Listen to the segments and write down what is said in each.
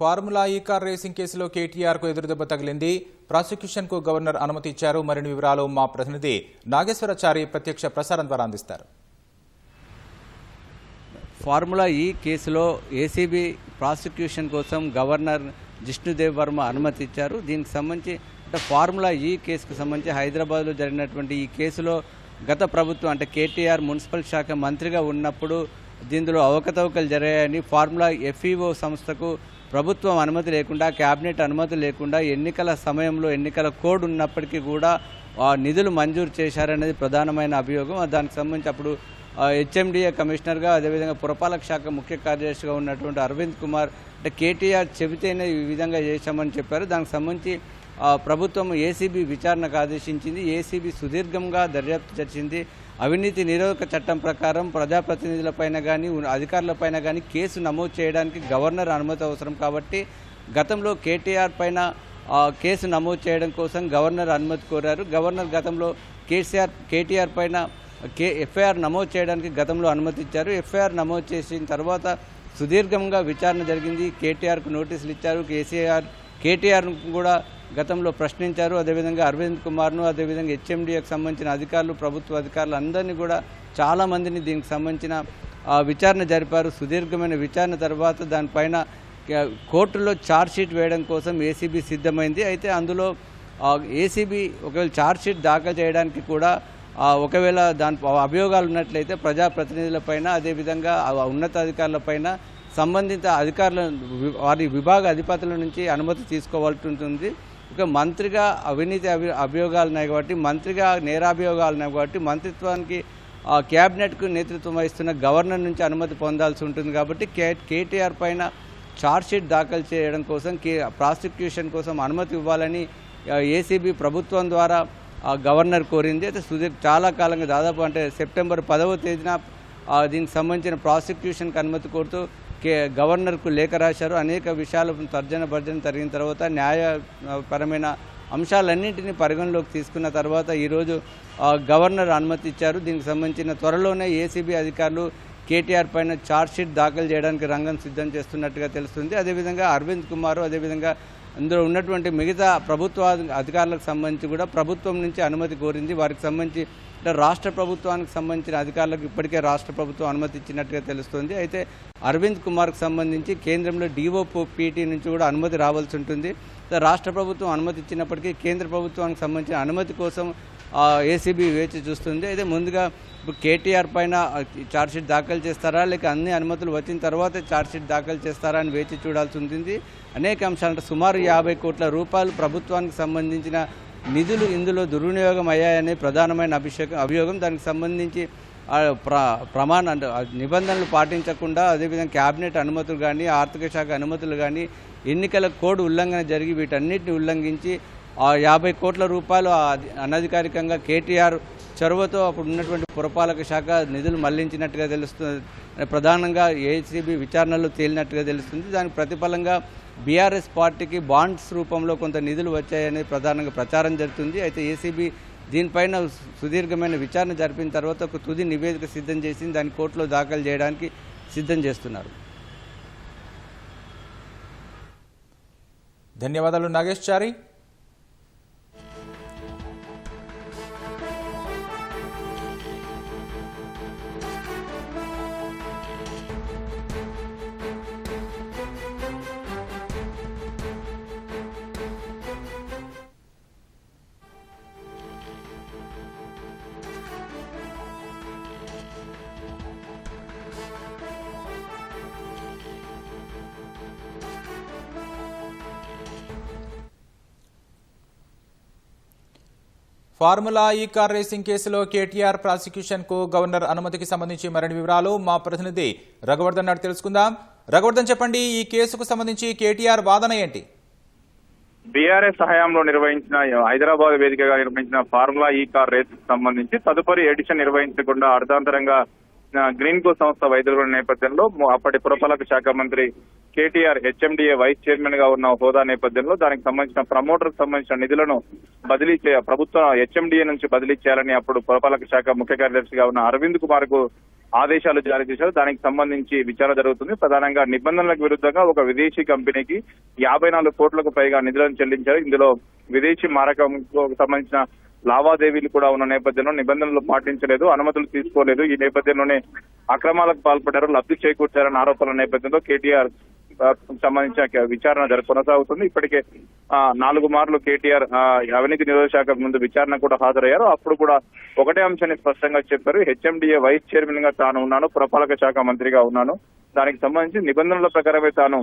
Formula E car racing కేసులో కేటీఆర్కు ఎదురుదెబ్బ తగిలింది. ప్రాసిక్యూషన్కు గవర్నర్ అనుమతి ఇచ్చారు. మరిన్ని వివరాలు మా ప్రతినిధి నాగేశ్వరాచారి ప్రత్యక్ష ప్రసారం ద్వారా అందిస్తారు. ఫార్ములా ఈ కేసులో ఏసీబీ ప్రాసిక్యూషన్ కోసం గవర్నర్ జిష్ణుదేవ్ వర్మ అనుమతి ఇచ్చారు. దీనికి సంబంధించి అంటే ఫార్ములా ఈ కేసుకు సంబంధించి హైదరాబాద్లో జరిగినటువంటి ఈ కేసులో గత ప్రభుత్వం అంటే కేటీఆర్ మున్సిపల్ శాఖ మంత్రిగా ఉన్నప్పుడు దీనిలో అవకతవకలు జరిగాయని ఫార్ములా ఎఫ్ఈఓ సంస్థకు ప్రభుత్వం అనుమతి లేకుండా క్యాబినెట్ అనుమతి లేకుండా ఎన్నికల సమయంలో ఎన్నికల కోడ్ ఉన్నప్పటికీ కూడా ఆ నిధులు మంజూరు చేశారనేది ప్రధానమైన అభియోగం. దానికి సంబంధించి అప్పుడు హెచ్ఎండిఏ కమిషనర్గా అదేవిధంగా పురపాలక శాఖ ముఖ్య కార్యదర్శిగా ఉన్నటువంటి అరవింద్ కుమార్ అంటే కేటీఆర్ చెబితేనే ఈ విధంగా చేశామని చెప్పారు. దానికి సంబంధించి ప్రభుత్వం ఏసీబీ విచారణకు ఆదేశించింది. ఏసీబీ సుదీర్ఘంగా దర్యాప్తు జరిచింది అవినీతి నిరోధక చట్టం ప్రకారం ప్రజాప్రతినిధులపైన కానీ అధికారులపైన కానీ కేసు నమోదు చేయడానికి గవర్నర్ అనుమతి అవసరం కాబట్టి గతంలో కేటీఆర్ పైన కేసు నమోదు చేయడం కోసం గవర్నర్ అనుమతి కోరారు. గవర్నర్ గతంలో కేసీఆర్ కేటీఆర్ పైన కే ఎఫ్ఐఆర్ నమోదు చేయడానికి గతంలో అనుమతిచ్చారు ఎఫ్ఐఆర్ నమోదు చేసిన తర్వాత సుదీర్ఘంగా విచారణ జరిగింది. కేటీఆర్కు నోటీసులు ఇచ్చారు. కేసీఆర్ కేటీఆర్ను కూడా గతంలో ప్రశ్నించారు. అదేవిధంగా అరవింద్ కుమార్ను అదేవిధంగా హెచ్ఎండిఏకి సంబంధించిన అధికారులు ప్రభుత్వ అధికారులు అందరినీ కూడా చాలామందిని దీనికి సంబంధించిన విచారణ జరిపారు. సుదీర్ఘమైన విచారణ తర్వాత దానిపైన కోర్టులో ఛార్జ్ షీట్ వేయడం కోసం ఏసీబీ సిద్ధమైంది. అయితే అందులో ఏసీబీ ఒకవేళ ఛార్జ్ షీట్ దాఖలు చేయడానికి కూడా ఒకవేళ దాని అభియోగాలు ఉన్నట్లయితే ప్రజాప్రతినిధులపైన అదేవిధంగా ఉన్నతాధికారులపైన సంబంధిత అధికారుల వారి విభాగ అధిపతుల నుంచి అనుమతి తీసుకోవాల్సి ఉంటుంది. ఇక మంత్రిగా అవినీతి అభి అభియోగాలు ఉన్నాయి కాబట్టి మంత్రిగా నేరాభియోగాలు ఉన్నాయి కాబట్టి మంత్రిత్వానికి ఆ, క్యాబినెట్కు నేతృత్వం వహిస్తున్న గవర్నర్ నుంచి అనుమతి పొందాల్సి ఉంటుంది కాబట్టి కే కేటీఆర్ పైన ఛార్జ్షీట్ దాఖలు చేయడం కోసం కే ప్రాసిక్యూషన్ కోసం అనుమతి ఇవ్వాలని ఏసీబీ ప్రభుత్వం ద్వారా ఆ, గవర్నర్ కోరింది. అయితే సుదీర్ చాలా కాలంగా దాదాపు అంటే సెప్టెంబర్ పదవ తేదీన దీనికి సంబంధించిన ప్రాసిక్యూషన్కి అనుమతి కోరుతూ కే గవర్నర్కు లేఖ రాశారు. అనేక విషయాలు తర్జన భర్జన జరిగిన తర్వాత న్యాయపరమైన అంశాలన్నింటినీ పరిగణలోకి తీసుకున్న తర్వాత ఈరోజు గవర్నర్ అనుమతి ఇచ్చారు. దీనికి సంబంధించిన త్వరలోనే ఏసీబీ అధికారులు కేటీఆర్ పైన ఛార్జ్షీట్ దాఖలు చేయడానికి రంగం సిద్ధం చేస్తున్నట్టుగా తెలుస్తుంది. అదేవిధంగా అరవింద్ కుమార్ అదేవిధంగా అందులో ఉన్నటువంటి మిగతా ప్రభుత్వ అధికారులకు సంబంధించి కూడా ప్రభుత్వం నుంచి అనుమతి కోరింది. వారికి సంబంధించి అంటే రాష్ట్ర ప్రభుత్వానికి సంబంధించిన అధికారులకు ఇప్పటికే రాష్ట్ర ప్రభుత్వం అనుమతి ఇచ్చినట్టుగా తెలుస్తుంది. అయితే అరవింద్ కుమార్కు సంబంధించి కేంద్రంలో డిఓ పీటీ నుంచి కూడా అనుమతి రావాల్సి ఉంటుంది. రాష్ట్ర ప్రభుత్వం అనుమతి ఇచ్చినప్పటికీ కేంద్ర ప్రభుత్వానికి సంబంధించిన అనుమతి కోసం ఏసీబీ వేచి చూస్తుంది. అయితే ముందుగా ఇప్పుడు కేటీఆర్ పైన ఛార్జ్షీట్ దాఖలు చేస్తారా? లేక అన్ని అనుమతులు వచ్చిన తర్వాత ఛార్జ్షీట్ దాఖలు చేస్తారా అని వేచి చూడాల్సి ఉంటుంది. అనేక అంశాలంటే సుమారు యాభై కోట్ల రూపాయలు ప్రభుత్వానికి సంబంధించిన నిధులు ఇందులో దుర్వినియోగం అయ్యాయనే ప్రధానమైన అభిషేకం అభియోగం. దానికి సంబంధించి ప్ర ప్రమాణ నిబంధనలు పాటించకుండా అదేవిధంగా క్యాబినెట్ అనుమతులు కానీ ఆర్థిక శాఖ అనుమతులు కానీ ఎన్నికల కోడ్ ఉల్లంఘన జరిగి వీటన్నిటిని ఉల్లంఘించి ఆ యాభై కోట్ల రూపాయలు అనధికారికంగా కేటీఆర్ చొరవతో అప్పుడు ఉన్నటువంటి పురపాలక శాఖ నిధులు మళ్ళించినట్టుగా తెలుస్తుంది. ప్రధానంగా ఏసీబీ విచారణలో తేలినట్టుగా తెలుస్తుంది. దానికి ప్రతిఫలంగా బీఆర్ఎస్ పార్టీకి బాండ్స్ రూపంలో కొంత నిధులు వచ్చాయనేది ప్రధానంగా ప్రచారం జరుగుతుంది. అయితే ఏసీబీ దీనిపైన సుదీర్ఘమైన విచారణ జరిపిన తర్వాత ఒక తుది నివేదిక సిద్ధం చేసి దాన్ని కోర్టులో దాఖలు చేయడానికి సిద్ధం చేస్తున్నారు. ధన్యవాదాలు Nagesh Chari. Formula E car racing కేసులో కేటీఆర్ ప్రాసిక్యూషన్కు గవర్నర్ అనుమతికి సంబంధించి మరిన్ని వివరాలు మా ప్రతినిధి రఘువర్ధన్ నాడు తెలుసుకుందాం. రఘువర్ధన్ చెప్పండి ఈ కేసుకు సంబంధించి కేటీఆర్ వాదన ఏంటి? బీఆర్ఎస్ హయాంలో నిర్వహించిన హైదరాబాద్ వేదికగా నిర్వహించిన ఫార్ములా ఈ కార్ రేస్ సంబంధించి తదుపరి ఎడిషన్ నిర్వహించకుండా అర్ధాంతరంగా గ్రీన్ కో సంస్థ వైద్యుల నేపథ్యంలో అప్పటి పురపాలక శాఖ మంత్రి కేటీఆర్ హెచ్ఎండిఏ వైస్ చైర్మన్గా ఉన్న హోదా నేపథ్యంలో దానికి సంబంధించిన ప్రమోటర్ సంబంధించిన నిధులను బదిలీ చే ప్రభుత్వం హెచ్ఎండిఏ నుంచి బదిలీ చేయాలని అప్పుడు పురపాలక శాఖ ముఖ్య కార్యదర్శిగా ఉన్న అరవింద్ కుమార్కు ఆదేశాలు జారీ చేశారు. దానికి సంబంధించి విచారణ జరుగుతుంది. ప్రధానంగా నిబంధనలకు విరుద్ధంగా ఒక విదేశీ కంపెనీకి యాభై నాలుగు కోట్లకు పైగా నిధులను చెల్లించారు. ఇందులో విదేశీ మారకంకు సంబంధించిన లావాదేవీలు కూడా ఉన్న నేపథ్యంలో నిబంధనలు పాటించలేదు అనుమతులు తీసుకోలేదు. ఈ నేపథ్యంలోనే అక్రమాలకు పాల్పడ్డారు లబ్ధి చేకూర్చారన్న ఆరోపణల నేపథ్యంలో కేటీఆర్ సంబంధించిన విచారణ జర కొనసాగుతుంది. ఇప్పటికే నాలుగు మార్లు కేటీఆర్ అవినీతి నిరోధక శాఖ ముందు విచారణ కూడా హాజరయ్యారు. అప్పుడు కూడా ఒకటే అంశాన్ని స్పష్టంగా చెప్పారు. హెచ్ఎండిఏ వైస్ చైర్మన్గా తాను ఉన్నాను పురపాలక శాఖ మంత్రిగా ఉన్నాను. దానికి సంబంధించి నిబంధనల ప్రకారమే తాను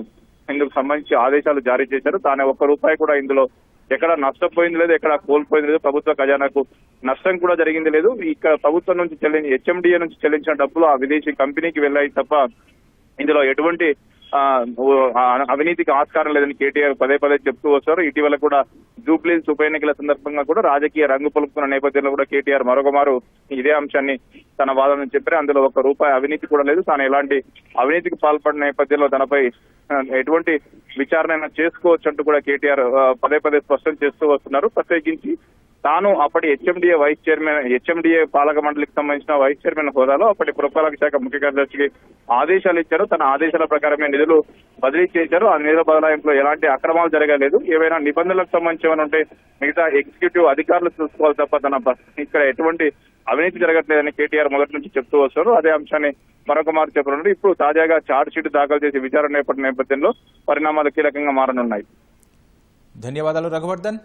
ఇందుకు సంబంధించి ఆదేశాలు జారీ చేశారు. తాను ఒక్క రూపాయి కూడా ఇందులో ఎక్కడ నష్టపోయింది లేదు ఎక్కడ కోల్పోయింది లేదు ప్రభుత్వ ఖజానాకు నష్టం కూడా జరిగింది లేదు. ఇక్కడ ప్రభుత్వం నుంచి చెల్లించి హెచ్ఎండిఏ నుంచి చెల్లించిన డబ్బులు ఆ విదేశీ కంపెనీకి వెళ్ళాయి తప్ప ఇందులో ఎటువంటి అవినీతికి ఆస్కారం లేదని కేటీఆర్ పదే పదే చెప్తూ వస్తారు. ఇటీవల కూడా జూబ్లీస్ ఉప ఎన్నికల సందర్భంగా కూడా రాజకీయ రంగు పలుకుతున్న నేపథ్యంలో కూడా కేటీఆర్ మరొక మారు ఇదే అంశాన్ని తన వాదన చెప్పారు. అందులో ఒక రూపాయి అవినీతి కూడా లేదు. తాను ఎలాంటి అవినీతికి పాల్పడిన నేపథ్యంలో తనపై ఎటువంటి విచారణ అయినా చేసుకోవచ్చు అంటూ కూడా కేటీఆర్ పదే పదే స్పష్టం చేస్తూ వస్తున్నారు. ప్రత్యేకించి తాను అప్పటి హెచ్ఎండిఏ వైస్ చైర్మన్ హెచ్ఎండిఏ పాలక మండలికి సంబంధించిన వైస్ చైర్మన్ హోదాలో అప్పటి పురపాలక శాఖ ముఖ్య కార్యదర్శికి ఆదేశాలు ఇచ్చారు. తన ఆదేశాల ప్రకారమే నిధులు బదిలీ చేశారు. ఆ నిధుల బదలాయింపులో ఎలాంటి అక్రమాలు జరగలేదు. ఏవైనా నిబంధనలకు సంబంధించి ఏమైనా ఉంటే మిగతా ఎగ్జిక్యూటివ్ అధికారులు చూసుకోవాలి తప్ప తన ఇక్కడ ఎటువంటి అవినీతి జరగట్లేదని కేటీఆర్ మొదటి నుంచి చెప్తూ వస్తారు. అదే అంశాన్ని మరొక మారు చెప్పనున్నారు ఇప్పుడు తాజాగా చార్జ్ షీట్ దాఖలు చేసి విచారణ నేపథ్యంలో పరిణామాలు కీలకంగా మారనున్నాయి. ధన్యవాదాలు రఘువర్ధన్.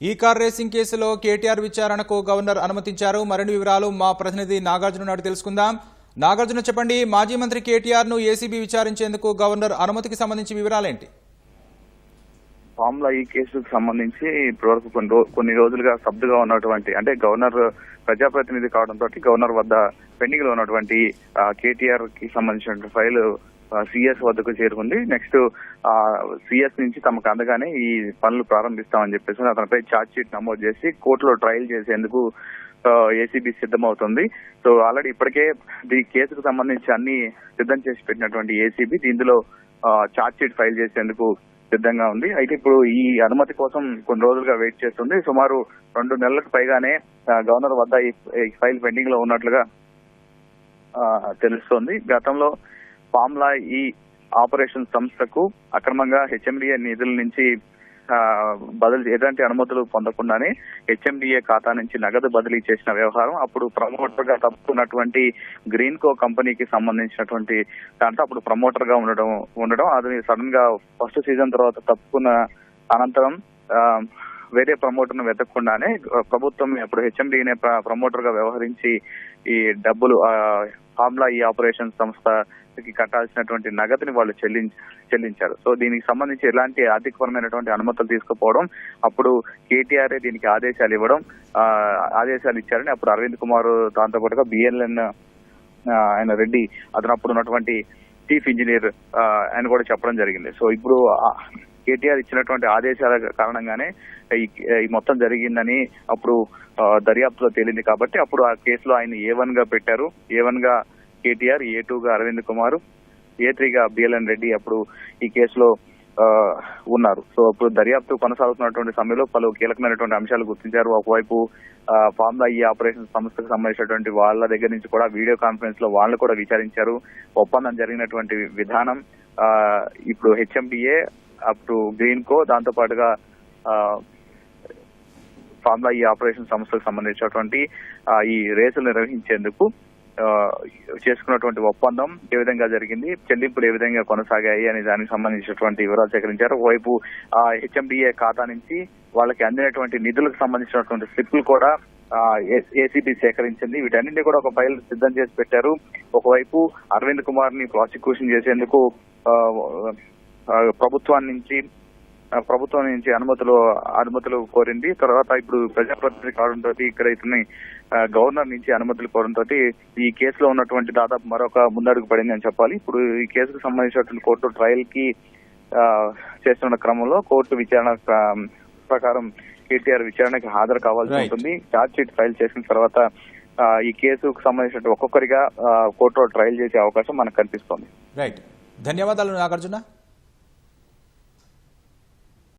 ఈ కార్ రేసింగ్ కేసులో కేటీఆర్ విచారణకు గవర్నర్ అనుమతించారు. మరిన్ని వివరాలు మా ప్రతినిధి నాగార్జున నాడు తెలుసుకుందాం. నాగార్జున చెప్పండి మాజీ మంత్రి కేటీఆర్ను ఏసీబీ విచారించేందుకు గవర్నర్ అనుమతికి సంబంధించి వివరాలేంటి? ఫామ్లా ఈ కేసుకు సంబంధించి ఇప్పటివరకు కొన్ని కొన్ని రోజులుగా స్తబ్దుగా ఉన్నటువంటి అంటే గవర్నర్ ప్రజాప్రతినిధి కావడంతో గవర్నర్ వద్ద పెండింగ్లో ఉన్నటువంటి కేటీఆర్కి సంబంధించిన ఫైల్ సిఎస్ వద్దకు చేరుకుంది. నెక్స్ట్ సిఎస్ నుంచి తమకు అందగానే ఈ పనులు ప్రారంభిస్తామని చెప్పేసి అతనిపై ఛార్జ్ షీట్ నమోదు చేసి కోర్టులో ట్రయల్ చేసేందుకు ఏసీబీ సిద్ధమవుతుంది. సో ఆల్రెడీ ఇప్పటికే ఈ కేసుకు సంబంధించి అన్ని సిద్ధం చేసి పెట్టినటువంటి ఏసీబీ దీనిలో ఛార్జ్ షీట్ ఫైల్ చేసేందుకు సిద్ధంగా ఉంది. అయితే ఇప్పుడు ఈ అనుమతి కోసం కొన్ని రోజులుగా వెయిట్ చేస్తుంది. సుమారు రెండు నెలలకు పైగానే గవర్నర్ వద్ద ఈ ఫైల్ పెండింగ్లో ఉన్నట్లుగా తెలుస్తోంది. గతంలో ఫామ్లా ఈ ఆపరేషన్ సంస్థకు అక్రమంగా హెచ్ఎండిఏ నిధుల నుంచి బదిలీ ఎలాంటి అనుమతులు పొందకుండానే హెచ్ఎండిఏ ఖాతా నుంచి నగదు బదిలీ చేసిన వ్యవహారం అప్పుడు ప్రమోటర్గా తప్పుకున్నటువంటి గ్రీన్ కో కంపెనీకి సంబంధించినటువంటి దాంట్లో అప్పుడు ప్రమోటర్గా ఉండడం ఉండడం అది సడన్గా ఫస్ట్ సీజన్ తర్వాత తప్పుకున్న అనంతరం వేరే ప్రమోటర్ను వెతకకుండానే ప్రభుత్వం అప్పుడు హెచ్ఎండిఏ ప్రమోటర్గా వ్యవహరించి ఈ డబ్బులు ఫామ్లా ఈ ఆపరేషన్ సంస్థ సంస్థకి కట్టాల్సినటువంటి నగదుని వాళ్ళు చెల్లించి చెల్లించారు. సో దీనికి సంబంధించి ఎలాంటి ఆర్థికపరమైనటువంటి అనుమతులు తీసుకుపోవడం అప్పుడు కేటీఆర్ దీనికి ఆదేశాలు ఇవ్వడం ఆదేశాలు ఇచ్చారని అప్పుడు అరవింద్ కుమార్ దాంతో పాటుగా బిఎల్ఎన్ ఆయన రెడ్డి అతను అప్పుడు ఉన్నటువంటి చీఫ్ ఇంజనీర్ ఆయన కూడా చెప్పడం జరిగింది. సో ఇప్పుడు కేటీఆర్ ఇచ్చినటువంటి ఆదేశాల కారణంగానే ఈ మొత్తం జరిగిందని అప్పుడు దర్యాప్తులో తేలింది కాబట్టి అప్పుడు ఆ కేసులో ఆయన ఏ వన్గా పెట్టారు ఏ వన్గా కేటీఆర్ ఏ టూగా అరవింద్ కుమార్ ఏ త్రీగా బిఎల్ఎన్ రెడ్డి అప్పుడు ఈ కేసులో ఉన్నారు. సో ఇప్పుడు దర్యాప్తు కొనసాగుతున్నటువంటి సమయంలో పలు కీలకమైనటువంటి అంశాలు గుర్తించారు. ఒకవైపు ఆ, ఫార్ములా ఈ ఆపరేషన్ సంస్థకు సంబంధించినటువంటి వాళ్ళ దగ్గర నుంచి కూడా వీడియో కాన్ఫరెన్స్లో వాళ్ళు కూడా విచారించారు. ఒప్పందం జరిగినటువంటి విధానం ఇప్పుడు హెచ్ఎండిఏ అప్ టు గ్రీన్ కో దాంతో పాటుగా ఫార్ములా ఈ ఆపరేషన్ సంస్థకు సంబంధించినటువంటి ఈ రేసులు నిర్వహించేందుకు చేసుకున్నటువంటి ఒప్పందం ఏ విధంగా జరిగింది చెల్లింపులు ఏ విధంగా కొనసాగాయి అనే దానికి సంబంధించినటువంటి వివరాలు సేకరించారు. ఒకవైపు ఆ హెచ్ఎండిఏ ఖాతా నుంచి వాళ్ళకి అందినటువంటి నిధులకు సంబంధించినటువంటి స్లిప్లు కూడా ఏసీబీ సేకరించింది. వీటన్నింటినీ కూడా ఒక ఫైల్ సిద్ధం చేసి పెట్టారు. ఒకవైపు అరవింద్ కుమార్ని ప్రాసిక్యూషన్ చేసేందుకు ప్రభుత్వాన్ని నుంచి ప్రభుత్వం నుంచి అనుమతులు అనుమతులు కోరింది. తర్వాత ఇప్పుడు ప్రజాప్రతినిధి కావడంతో ఇక్కడ ఇతని గవర్నర్ నుంచి అనుమతులు కోవడంతో ఈ కేసులో ఉన్నటువంటి దాదాపు మరొక ముందడుగు పడింది అని చెప్పాలి. ఇప్పుడు ఈ కేసుకు సంబంధించినటువంటి కోర్టు ట్రయల్కి చేస్తున్న క్రమంలో కోర్టు విచారణ ప్రకారం కేటీఆర్ విచారణకి హాజరు కావాల్సి. ఉంటుంది. ఛార్జ్ షీట్ ఫైల్ చేసిన తర్వాత ఈ కేసుకు సంబంధించిన ఒక్కొక్కరిగా కోర్టులో ట్రయల్ చేసే అవకాశం మనకు కనిపిస్తోంది. రైట్ ధన్యవాదాలు నాగార్జున.